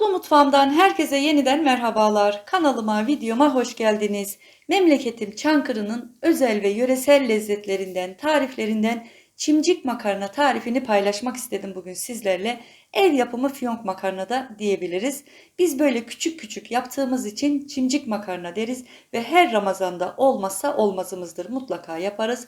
Mutlu Mutfağımdan herkese yeniden merhabalar. Kanalıma, videoma hoş geldiniz. Memleketim Çankırı'nın özel ve yöresel lezzetlerinden, tariflerinden çimcik makarna tarifini paylaşmak istedim bugün sizlerle. Ev yapımı fiyonk makarna da diyebiliriz. Biz böyle küçük küçük yaptığımız için çimcik makarna deriz ve her Ramazan'da olmazsa olmazımızdır. Mutlaka yaparız.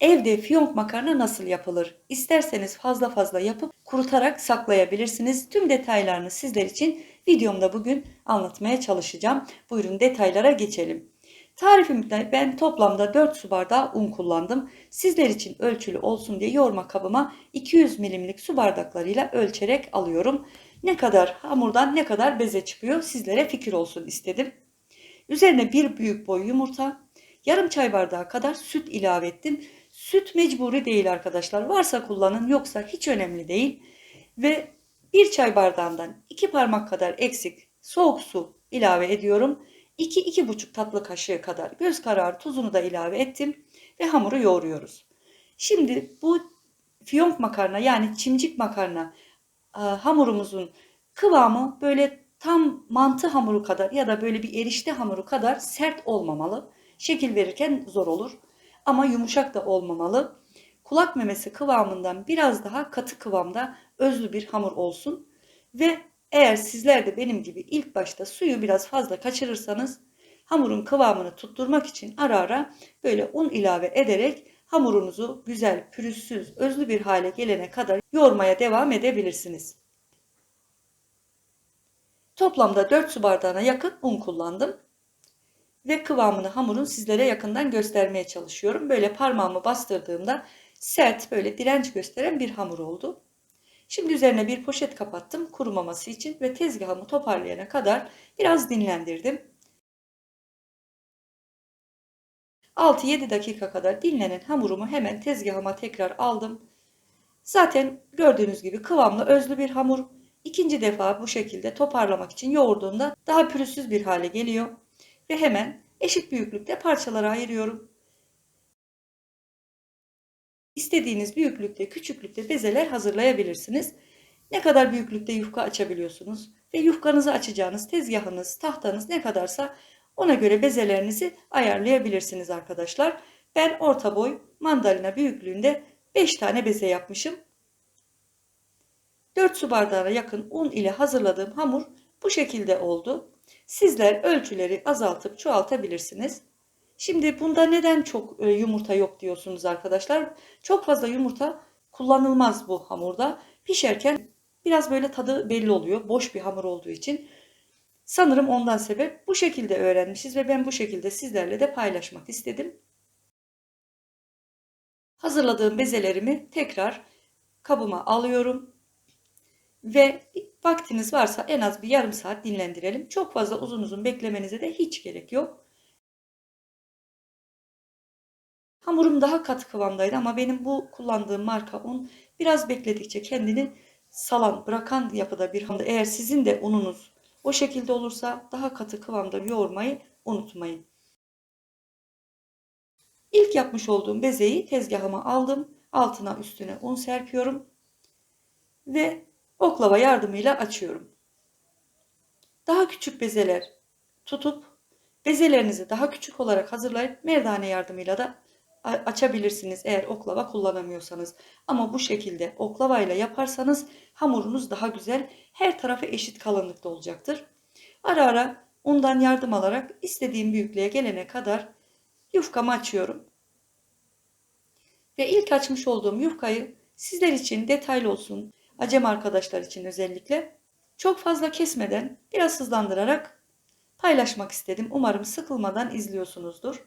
Evde fiyonk makarna nasıl yapılır? İsterseniz fazla fazla yapıp kurutarak saklayabilirsiniz. Tüm detaylarını sizler için videomda bugün anlatmaya çalışacağım. Buyurun detaylara geçelim. Tarifimde ben toplamda 4 su bardağı un kullandım. Sizler için ölçülü olsun diye yoğurma kabıma 200 milimlik su bardaklarıyla ölçerek alıyorum. Ne kadar hamurdan ne kadar beze çıkıyor sizlere fikir olsun istedim. Üzerine bir büyük boy yumurta, yarım çay bardağı kadar süt ilave ettim. Süt mecburi değil arkadaşlar. Varsa kullanın yoksa hiç önemli değil. Ve bir çay bardağından iki parmak kadar eksik soğuk su ilave ediyorum. 2-2,5 tatlı kaşığı kadar göz kararı tuzunu da ilave ettim ve hamuru yoğuruyoruz. Şimdi bu fiyonk makarna yani çimcik makarna e, hamurumuzun kıvamı böyle tam mantı hamuru kadar ya da böyle bir erişte hamuru kadar sert olmamalı. Şekil verirken zor olur ama yumuşak da olmamalı. Kulak memesi kıvamından biraz daha katı kıvamda özlü bir hamur olsun. Ve eğer sizler de benim gibi ilk başta suyu biraz fazla kaçırırsanız hamurun kıvamını tutturmak için ara ara böyle un ilave ederek hamurunuzu güzel, pürüzsüz, özlü bir hale gelene kadar yoğurmaya devam edebilirsiniz. Toplamda 4 su bardağına yakın un kullandım ve kıvamını hamurun sizlere yakından göstermeye çalışıyorum. Böyle parmağımı bastırdığımda sert böyle direnç gösteren bir hamur oldu. Şimdi üzerine bir poşet kapattım kurumaması için ve tezgahımı toparlayana kadar biraz dinlendirdim. 6-7 dakika kadar dinlenen hamurumu hemen tezgahıma tekrar aldım. Zaten gördüğünüz gibi kıvamlı özlü bir hamur. İkinci defa bu şekilde toparlamak için yoğurduğunda daha pürüzsüz bir hale geliyor ve hemen eşit büyüklükte parçalara ayırıyorum. İstediğiniz büyüklükte, küçüklükte bezeler hazırlayabilirsiniz. Ne kadar büyüklükte yufka açabiliyorsunuz ve yufkanızı açacağınız tezgahınız, tahtanız ne kadarsa ona göre bezelerinizi ayarlayabilirsiniz arkadaşlar. Ben orta boy mandalina büyüklüğünde 5 tane beze yapmışım. 4 su bardağına yakın un ile hazırladığım hamur bu şekilde oldu. Sizler ölçüleri azaltıp çoğaltabilirsiniz. Şimdi bunda neden çok e, yumurta yok diyorsunuz arkadaşlar. Çok fazla yumurta kullanılmaz bu hamurda. Pişerken biraz böyle tadı belli oluyor. Boş bir hamur olduğu için. Sanırım ondan sebep bu şekilde öğrenmişiz ve ben bu şekilde sizlerle de paylaşmak istedim. Hazırladığım bezelerimi tekrar kabıma alıyorum ve vaktiniz varsa en az bir yarım saat dinlendirelim. Çok fazla uzun uzun beklemenize de hiç gerek yok. Hamurum daha katı kıvamdaydı ama benim bu kullandığım marka un biraz bekledikçe kendini salan, bırakan yapıda bir hamur. Eğer sizin de ununuz o şekilde olursa daha katı kıvamda yoğurmayı unutmayın. İlk yapmış olduğum bezeyi tezgahıma aldım. Altına üstüne un serpiyorum. Ve oklava yardımıyla açıyorum. Daha küçük bezeler tutup bezelerinizi daha küçük olarak hazırlayıp merdane yardımıyla da açabilirsiniz eğer oklava kullanamıyorsanız. Ama bu şekilde oklavayla yaparsanız hamurunuz daha güzel, her tarafı eşit kalınlıkta olacaktır. Ara ara undan yardım alarak istediğim büyüklüğe gelene kadar yufkamı açıyorum. Ve ilk açmış olduğum yufkayı sizler için detaylı olsun, acem arkadaşlar için özellikle çok fazla kesmeden biraz hızlandırarak paylaşmak istedim. Umarım sıkılmadan izliyorsunuzdur.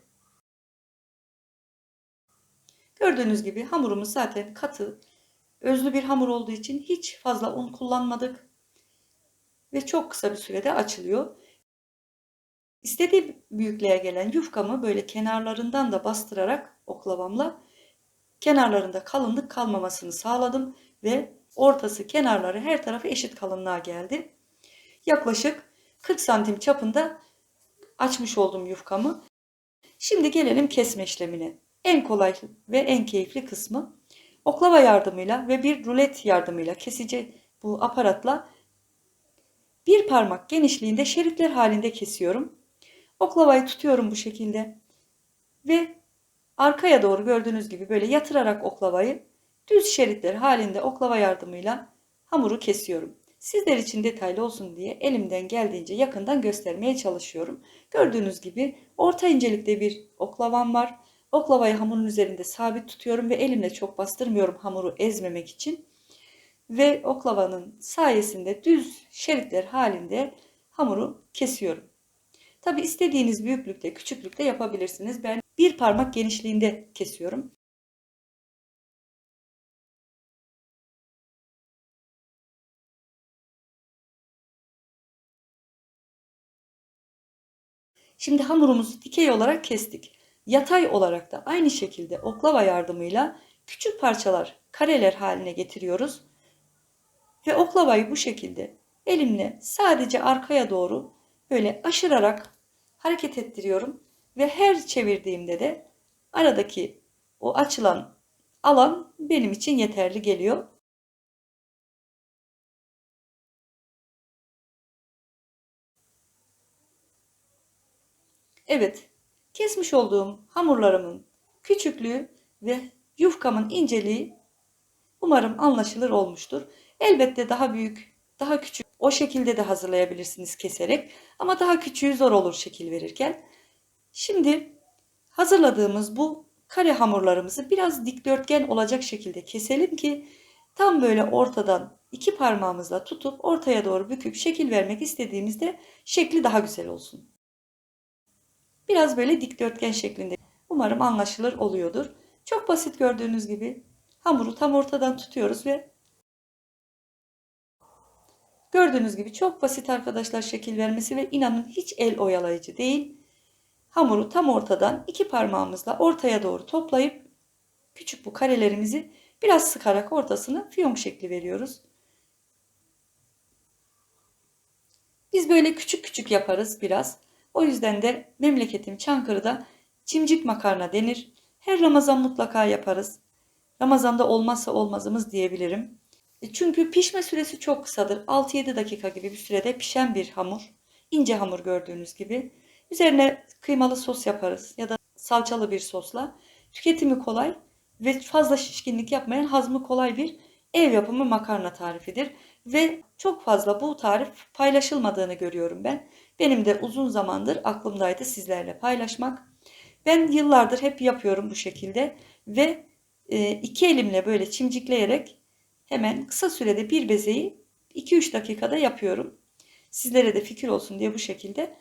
Gördüğünüz gibi hamurumuz zaten katı, özlü bir hamur olduğu için hiç fazla un kullanmadık. Ve çok kısa bir sürede açılıyor. İstediğim büyüklüğe gelen yufkamı böyle kenarlarından da bastırarak oklavamla kenarlarında kalınlık kalmamasını sağladım ve ortası kenarları her tarafı eşit kalınlığa geldi. Yaklaşık 40 santim çapında açmış oldum yufkamı. Şimdi gelelim kesme işlemine. En kolay ve en keyifli kısmı oklava yardımıyla ve bir rulet yardımıyla kesici bu aparatla bir parmak genişliğinde şeritler halinde kesiyorum. Oklavayı tutuyorum bu şekilde ve arkaya doğru gördüğünüz gibi böyle yatırarak oklavayı düz şeritler halinde oklava yardımıyla hamuru kesiyorum. Sizler için detaylı olsun diye elimden geldiğince yakından göstermeye çalışıyorum. Gördüğünüz gibi orta incelikte bir oklavam var. Oklavayı hamurun üzerinde sabit tutuyorum ve elimle çok bastırmıyorum hamuru ezmemek için. Ve oklavanın sayesinde düz şeritler halinde hamuru kesiyorum. Tabi istediğiniz büyüklükte, küçüklükte yapabilirsiniz. Ben bir parmak genişliğinde kesiyorum. Şimdi hamurumuzu dikey olarak kestik. Yatay olarak da aynı şekilde oklava yardımıyla küçük parçalar, kareler haline getiriyoruz. Ve oklavayı bu şekilde elimle sadece arkaya doğru böyle aşırarak hareket ettiriyorum. Ve her çevirdiğimde de aradaki o açılan alan benim için yeterli geliyor. Evet, kesmiş olduğum hamurlarımın küçüklüğü ve yufkamın inceliği umarım anlaşılır olmuştur. Elbette daha büyük, daha küçük o şekilde de hazırlayabilirsiniz keserek ama daha küçüğü zor olur şekil verirken. Şimdi hazırladığımız bu kare hamurlarımızı biraz dikdörtgen olacak şekilde keselim ki tam böyle ortadan iki parmağımızla tutup ortaya doğru büküp şekil vermek istediğimizde şekli daha güzel olsun. Biraz böyle dikdörtgen şeklinde. Umarım anlaşılır oluyordur. Çok basit gördüğünüz gibi hamuru tam ortadan tutuyoruz ve gördüğünüz gibi çok basit arkadaşlar şekil vermesi ve inanın hiç el oyalayıcı değil. Hamuru tam ortadan iki parmağımızla ortaya doğru toplayıp küçük bu karelerimizi biraz sıkarak ortasını fiyonk şekli veriyoruz. Biz böyle küçük küçük yaparız biraz. O yüzden de memleketim Çankırı'da çimcik makarna denir. Her Ramazan mutlaka yaparız. Ramazanda olmazsa olmazımız diyebilirim. E, çünkü pişme süresi çok kısadır. 6-7 dakika gibi bir sürede pişen bir hamur. İnce hamur gördüğünüz gibi. Üzerine kıymalı sos yaparız ya da salçalı bir sosla. Tüketimi kolay ve fazla şişkinlik yapmayan hazmı kolay bir ev yapımı makarna tarifidir. Ve çok fazla bu tarif paylaşılmadığını görüyorum ben. Benim de uzun zamandır aklımdaydı sizlerle paylaşmak. Ben yıllardır hep yapıyorum bu şekilde ve e, iki elimle böyle çimcikleyerek hemen kısa sürede bir bezeyi 2-3 dakikada yapıyorum. Sizlere de fikir olsun diye bu şekilde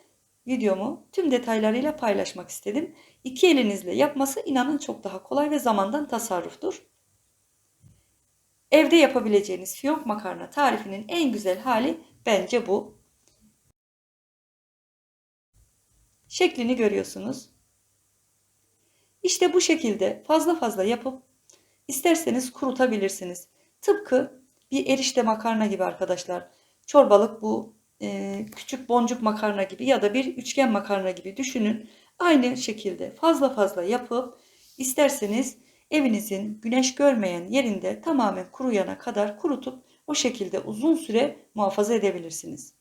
videomu tüm detaylarıyla paylaşmak istedim. İki elinizle yapması inanın çok daha kolay ve zamandan tasarruftur. Evde yapabileceğiniz fiyonk makarna tarifinin en güzel hali bence bu. Şeklini görüyorsunuz. İşte bu şekilde fazla fazla yapıp isterseniz kurutabilirsiniz. Tıpkı bir erişte makarna gibi arkadaşlar. Çorbalık bu e, küçük boncuk makarna gibi ya da bir üçgen makarna gibi düşünün. Aynı şekilde fazla fazla yapıp isterseniz evinizin güneş görmeyen yerinde tamamen kuruyana kadar kurutup o şekilde uzun süre muhafaza edebilirsiniz.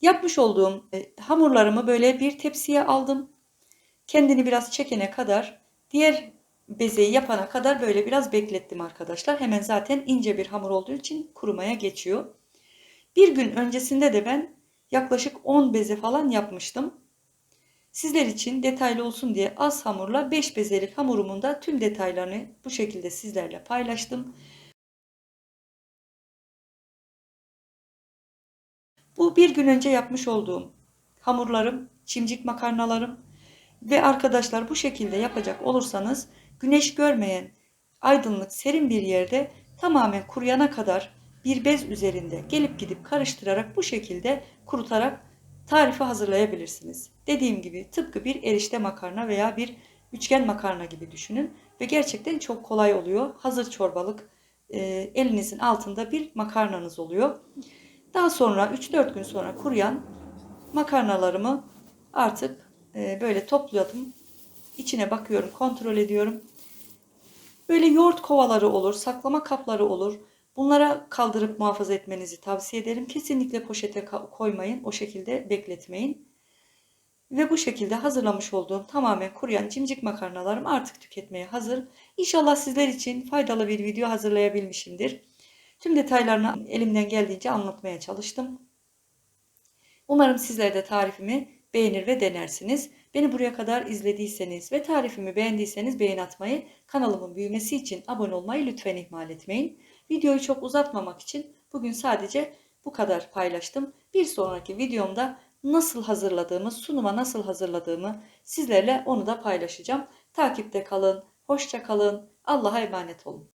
Yapmış olduğum e, hamurlarımı böyle bir tepsiye aldım. Kendini biraz çekene kadar diğer bezeyi yapana kadar böyle biraz beklettim arkadaşlar. Hemen zaten ince bir hamur olduğu için kurumaya geçiyor. Bir gün öncesinde de ben yaklaşık 10 beze falan yapmıştım. Sizler için detaylı olsun diye az hamurla 5 bezelik hamurumun da tüm detaylarını bu şekilde sizlerle paylaştım. Bu bir gün önce yapmış olduğum hamurlarım, çimcik makarnalarım ve arkadaşlar bu şekilde yapacak olursanız güneş görmeyen aydınlık serin bir yerde tamamen kuruyana kadar bir bez üzerinde gelip gidip karıştırarak bu şekilde kurutarak tarifi hazırlayabilirsiniz. Dediğim gibi tıpkı bir erişte makarna veya bir üçgen makarna gibi düşünün ve gerçekten çok kolay oluyor. Hazır çorbalık e, elinizin altında bir makarnanız oluyor. Daha sonra 3-4 gün sonra kuruyan makarnalarımı artık e, böyle topladım. İçine bakıyorum, kontrol ediyorum. Böyle yoğurt kovaları olur, saklama kapları olur. Bunlara kaldırıp muhafaza etmenizi tavsiye ederim. Kesinlikle poşete koymayın. O şekilde bekletmeyin. Ve bu şekilde hazırlamış olduğum tamamen kuruyan cimcik makarnalarım artık tüketmeye hazır. İnşallah sizler için faydalı bir video hazırlayabilmişimdir. Tüm detaylarını elimden geldiğince anlatmaya çalıştım. Umarım sizler de tarifimi beğenir ve denersiniz. Beni buraya kadar izlediyseniz ve tarifimi beğendiyseniz beğen atmayı, kanalımın büyümesi için abone olmayı lütfen ihmal etmeyin. Videoyu çok uzatmamak için bugün sadece bu kadar paylaştım. Bir sonraki videomda nasıl hazırladığımı, sunuma nasıl hazırladığımı sizlerle onu da paylaşacağım. Takipte kalın, hoşça kalın, Allah'a emanet olun.